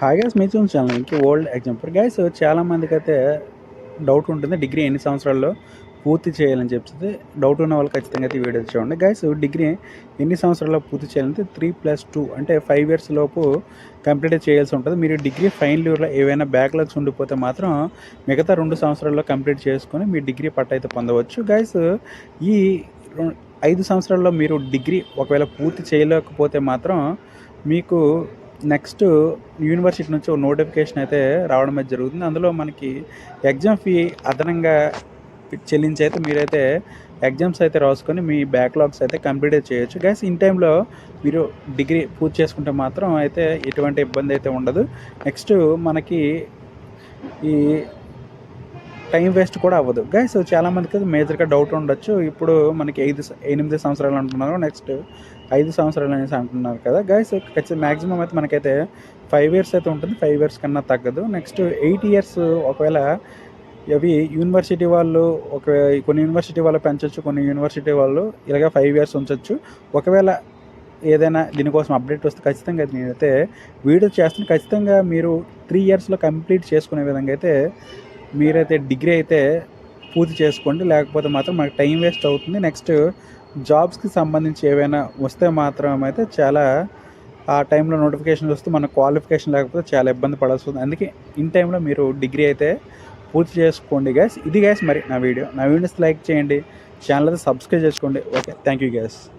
Hi guys మీ channel ఇంకే old example guys చాలా మందికి అయితే డౌట్ ఉంటుంది. డిగ్రీ ఎన్ని సంవత్సరాల్లో పూర్తి చేయాలని చెప్తుంది. డౌట్ ఉన్న వాళ్ళు ఖచ్చితంగా అయితే వీడియో చూడండి. గైస్ డిగ్రీ ఎన్ని సంవత్సరాల్లో పూర్తి చేయాలంటే త్రీ ప్లస్ టూ అంటే ఫైవ్ ఇయర్స్ లోపు కంప్లీట్ చేయాల్సి ఉంటుంది. మీరు డిగ్రీ ఫైనల్ ఇయర్లో ఏవైనా బ్యాక్లాగ్స్ ఉండిపోతే మాత్రం మిగతా రెండు సంవత్సరాల్లో కంప్లీట్ చేసుకొని మీ డిగ్రీ పట్ట అయితే పొందవచ్చు. గైస్ ఈ ఐదు సంవత్సరాల్లో మీరు డిగ్రీ ఒకవేళ పూర్తి చేయలేకపోతే మాత్రం మీకు నెక్స్ట్ యూనివర్సిటీ నుంచి ఒక నోటిఫికేషన్ అయితే రావడం అయితే జరుగుతుంది. అందులో మనకి ఎగ్జామ్ ఫీ అదనంగా చెల్లించి అయితే మీరైతే ఎగ్జామ్స్ అయితే రాసుకొని మీ బ్యాక్లాగ్స్ అయితే కంప్లీట్ చేయొచ్చు. గ్యాస్ ఇన్ టైంలో మీరు డిగ్రీ పూర్తి చేసుకుంటే మాత్రం అయితే ఎటువంటి ఇబ్బంది అయితే ఉండదు. నెక్స్ట్ మనకి ఈ టైం వేస్ట్ కూడా అవ్వదు. గైస్ చాలా మందికి మేజర్గా డౌట్ ఉండొచ్చు. ఇప్పుడు మనకి ఐదు ఎనిమిది సంవత్సరాలు అంటున్నారు. నెక్స్ట్ ఐదు సంవత్సరాలు అనేసి అంటున్నారు కదా. గైస్ ఖచ్చితంగా మ్యాక్సిమం అయితే మనకైతే ఫైవ్ ఇయర్స్ అయితే ఉంటుంది. ఫైవ్ ఇయర్స్ కన్నా తగ్గదు. నెక్స్ట్ ఎయిట్ ఇయర్స్ ఒకవేళ అవి యూనివర్సిటీ వాళ్ళు ఒక కొన్ని యూనివర్సిటీ వాళ్ళు పెంచవచ్చు కొన్ని యూనివర్సిటీ వాళ్ళు ఇలాగ ఫైవ్ ఇయర్స్ ఉంచవచ్చు ఒకవేళ ఏదైనా దీనికోసం అప్డేట్ వస్తే ఖచ్చితంగా నేనైతే వీడియో చేస్తాను. ఖచ్చితంగా మీరు త్రీ ఇయర్స్లో కంప్లీట్ చేసుకునే విధంగా అయితే మీరైతే డిగ్రీ అయితే పూర్తి చేసుకోండి లేకపోతే మాత్రం మనకు టైం వేస్ట్ అవుతుంది. నెక్స్ట్ జాబ్స్కి సంబంధించి ఏవైనా వస్తే మాత్రం అయితే చాలా ఆ టైంలో నోటిఫికేషన్ వస్తే మన క్వాలిఫికేషన్ లేకపోతే చాలా ఇబ్బంది పడాల్సి అందుకే ఇన్ టైంలో మీరు డిగ్రీ అయితే పూర్తి చేసుకోండి గ్యాస్ ఇది గ్యాస్ మరి నా వీడియో. నా వీడియోస్ లైక్ చేయండి ఛానల్ అయితే సబ్స్క్రైబ్ చేసుకోండి. Okay thank you guys